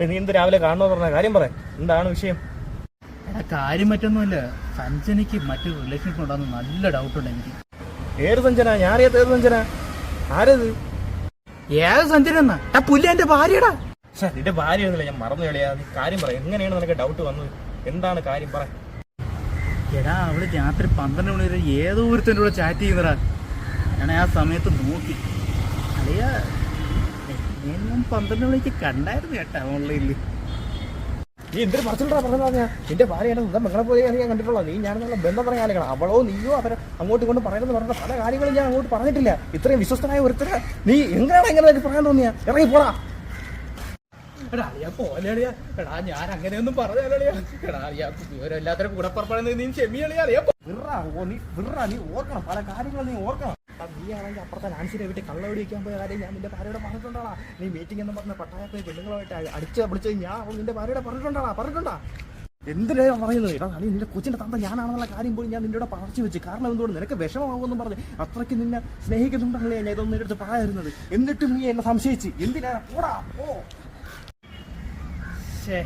നീ എന്ത് രാവിലെ കാണണമെന്ന് പറഞ്ഞ കാര്യം പറ. എന്താണ് വിഷയം? കാര്യം മറ്റൊന്നുമില്ല. സഞ്ജനക്ക് മറ്റൊരു റിലേഷൻഷിപ്പ് ഉണ്ടെന്ന് നല്ല ഡൗട്ട് ഉണ്ട് എനിക്ക്. ഏത് സഞ്ജന? ഞാനറിയാത്ത ഏത് സഞ്ജന? ആരത്? ഏത് സഞ്ജന എന്നാ ആ പുല്ല് എന്റെ ഭാര്യടാ ശ്ശെ, നിന്റെ ഭാര്യ ഒന്നുമില്ല. ഞാൻ മറന്നു കളിയാ. നീ കാര്യം പറ. എങ്ങനെയാണ് നിനക്ക് ഡൗട്ട് വന്നത്? എന്താണ് കാര്യം? പറ. എടാ അവൾ രാത്രി പന്ത്രണ്ട് മണി വരെ ഏതോ ഒരുത്തന്റെ കൂടെ ചാറ്റ് ചെയ്യുന്നടാ ഞാൻ ആ സമയത്ത് നോക്കി. അളിയ പന്ത്രണ്ട് മണിക്ക് കണ്ടായിരുന്നു കേട്ടാ ഓൺലൈനിൽ നീ എന്തൊരു പറച്ചിട്ടാ പറഞ്ഞാ? ഞാൻ നിന്റെ ഭാര്യ എന്നെ സ്വന്തം മകളെ പോലെ ഞാൻ കണ്ടിട്ടുള്ളത്. നീ ഞാൻ നല്ല ബന്ധം പറയാൻ അവളോ നീയോ അവരെ അങ്ങോട്ട് കൊണ്ട് പറയുന്നത് പറഞ്ഞ പല കാര്യങ്ങളും ഞാൻ അങ്ങോട്ട് പറഞ്ഞിട്ടില്ല. ഇത്രയും വിശ്വസ്തനായ ഒരുത്തര നീ എങ്ങനെയാണ് എങ്ങനെ പറയാൻ തോന്നിയ? ഇറങ്ങി പോടാ. എടാ അളിയാ പോലെ അളിയാ. എടാ ഞാൻ അങ്ങനെയൊന്നും പറഞ്ഞാലിയാ എടാ അളിയാ വിവരമില്ലാത്തൊരു കൂടെ പറഞ്ഞത് നീ ക്ഷമി അറിയാ നീ നീ ഓർക്കണം. പല കാര്യങ്ങളും നീ ഓർക്കണം. ആ, നീ ആണെങ്കിൽ അപ്പുറത്തെ നാൻസിനെ വീട്ടിൽ കള്ളവടി വയ്ക്കാൻ പോയ കാര്യം ഞാൻ നിന്റെ ഭാര്യയുടെ പറഞ്ഞിട്ടുണ്ടാ നീ മീറ്റിംഗ് എന്ന് പറഞ്ഞ പട്ടായത്തെ പെണ്ണുങ്ങളുമായിട്ട് അടിച്ച് പിടിച്ച് ഞാൻ നിന്റെ ഭാര്യയുടെ പറഞ്ഞിട്ടുണ്ടാ പറഞ്ഞിട്ടുണ്ടാ? എന്തിനാ പറയുന്നത്? എടാ നീ നിന്റെ കൊച്ചിന്റെ തന്ത ഞാനാണെന്നുള്ള കാര്യം പോലും ഞാൻ നിന്നോട് പറഞ്ഞു വെച്ച്. കാരണം എന്തുകൊണ്ട്? നിനക്ക് വിഷമമാകുമെന്ന് പറഞ്ഞ് അത്രയ്ക്ക് നിന്നെ സ്നേഹിക്കുന്നുണ്ടല്ലേ ഞാൻ ഇതൊന്നും എടുത്ത് പറയാതിരുന്നത്? എന്നിട്ടും നീ എന്നെ സംശയിച്ച്. എന്തിനാ? പോടാ പോ. ശ്ശേ.